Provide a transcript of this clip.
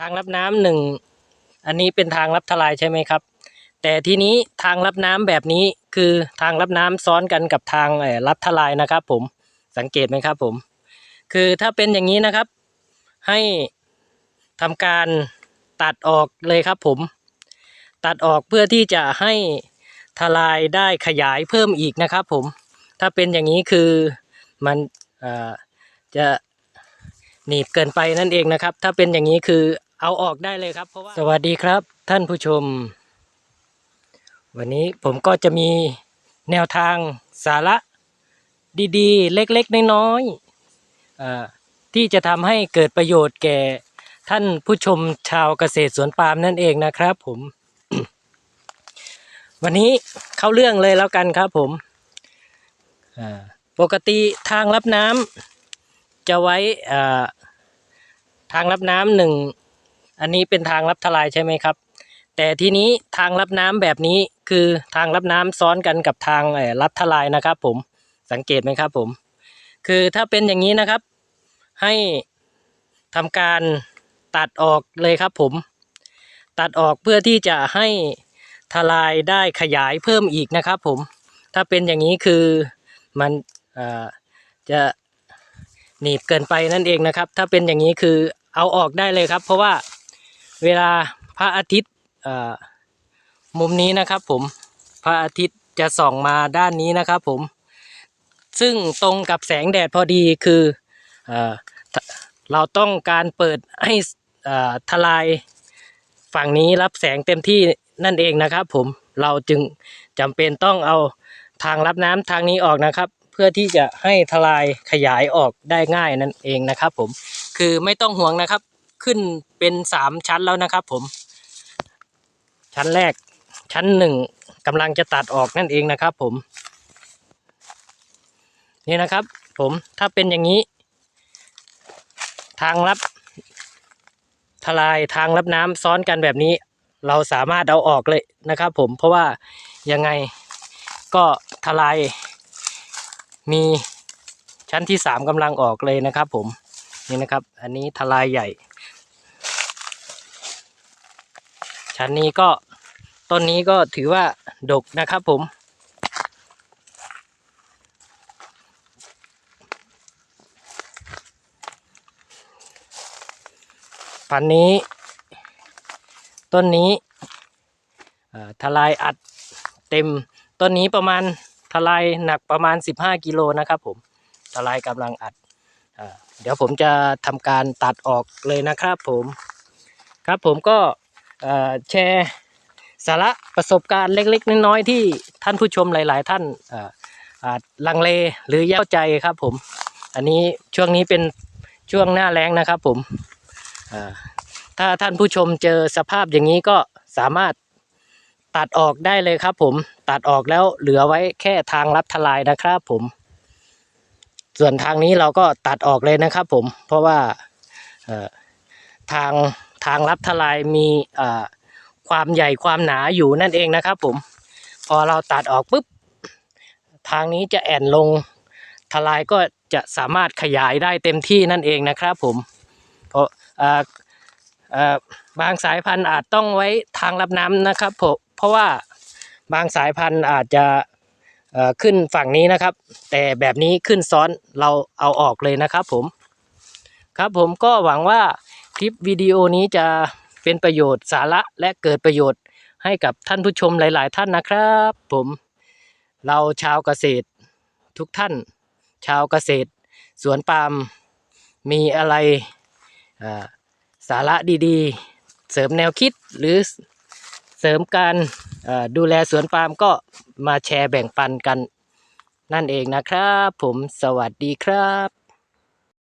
ทางรับน้ำหนึ่งอันนี้เป็นทางรับทลายใช่ไหมครับ แต่ทีนี้ทางรับน้ำแบบนี้คือทางรับน้ำซ้อนกันกับทางรับทลายนะครับ ผมสังเกตไหมครับ ผม คือถ้าเป็นอย่างนี้นะครับ ให้ทำการตัดออกเลยครับ ผม ตัดออกเพื่อที่จะให้ทลายได้ขยายเพิ่มอีกนะครับ ผม ถ้าเป็นอย่างนี้คือมันจะหนีบเกินไปนั่นเองนะครับ ถ้าเป็นอย่างนี้คือ เอาออกได้เลยครับเพราะว่าสวัสดีครับท่านผู้ชม วันนี้ผมก็จะมีแนวทางสาระดีๆ เล็กๆ น้อยๆที่จะทำให้เกิดประโยชน์แก่ท่านผู้ชมชาวเกษตรสวนปาล์มนั่นเองนะครับผม วันนี้เข้าเรื่องเลยแล้วกันครับผมปกติทางรับน้ำจะไว้ทางรับน้ำหนึ่ง อันนี้เป็นทางรับทลายใช่ไหมครับ แต่ทีนี้ทางรับน้ำแบบนี้คือทางรับน้ำซ้อนกันกับทางรับทลายนะครับ ผมสังเกตไหมครับผม คือถ้าเป็นอย่างนี้นะครับ ให้ทำการตัดออกเลยครับผม ตัดออกเพื่อที่จะให้ทลายได้ขยายเพิ่มอีกนะครับ ผม ถ้าเป็นอย่างนี้คือมันจะหนีบเกินไปนั่นเองนะครับ ถ้าเป็นอย่างนี้คือเอาออกได้เลยครับ เพราะว่า เวลาพระอาทิตย์มุมนี้นะครับผมพระอาทิตย์จะส่องมาด้านนี้นะครับผม ซึ่งตรงกับแสงแดดพอดีคือเอเราต้องการเปิดให้ทลายฝั่งนี้รับแสงเต็มที่นั่นเองนะครับผมเราจึงจำเป็นต้องเอาทางรับน้ำทางนี้ออกนะครับ เพื่อที่จะให้ทลายขยายออกได้ง่ายนั่นเองนะครับผมคือไม่ต้องห่วงนะครับ ขึ้นเป็นสามชั้นแล้วนะครับ ผม ชั้นแรกชั้นหนึ่งกำลังจะตัดออกนั่นเองนะครับ ผม นี่นะครับ ผมถ้าเป็นอย่างนี้ ทางรับทลายทางรับน้ำซ้อนกันแบบนี้ เราสามารถเอาออกเลยนะครับ ผมเพราะว่ายังไงก็ทลาย มีชั้นที่สามกำลังออกเลยนะครับ ผมนี่นะครับ อันนี้ทลายใหญ่ ชั้นนี้ก็ต้นนี้ก็ถือว่าดกนะครับผม พันนี้ ต้นนี้ทลายอัดเต็ม ต้นนี้ประมาณทลายหนักประมาณ 15 กิโลนะครับผมทลายกำลังอัดเอเดี๋ยวผมจะทำการตัดออกเลยนะครับผม ครับผมก็ แชร์สาระประสบการณ์เล็ก ๆ น้อยๆที่ท่านผู้ชมหลาย ๆ ท่านอาจลังเลหรือแย่ใจครับผม อันนี้ช่วงนี้เป็นช่วงหน้าแล้งนะครับผมถ้าท่านผู้ชมเจอสภาพอย่างนี้ก็สามารถตัดออกได้เลยครับผมตัดออกแล้วเหลือไว้แค่ทางรับทลายนะครับผม ส่วนทางนี้เราก็ตัดออกเลยนะครับผมเพราะว่าทาง ทางรับทลายมีความใหญ่ความหนาอยู่นั่นเองนะครับผม พอเราตัดออกปุ๊บ ทางนี้จะแอนลงทลายก็จะสามารถขยายได้เต็มที่นั่นเองนะครับผม เพราะบางสายพันธุ์อาจต้องไว้ทางรับน้ำนะครับผมเพราะว่าบางสายพันธุ์อาจจะขึ้นฝั่งนี้นะครับ แต่แบบนี้ขึ้นซ้อนเราเอาออกเลยนะครับผม ครับผมก็หวังว่า ลิปวิดีโอนี้จะเป็นประโยชน์สาระและเกิดประโยชน์ให้กับท่านผู้ชมหลาย ๆ ท่านนะครับ ผมเราชาวเกษตรทุกท่าน ชาวเกษตร สวนปาล์มมีอะไรสาระดีๆ เสริมแนวคิดหรือเสริมการดูแลสวนปาล์มก็มาแชร์แบ่งปันกันนั่นเองนะครับ ผมสวัสดีครับ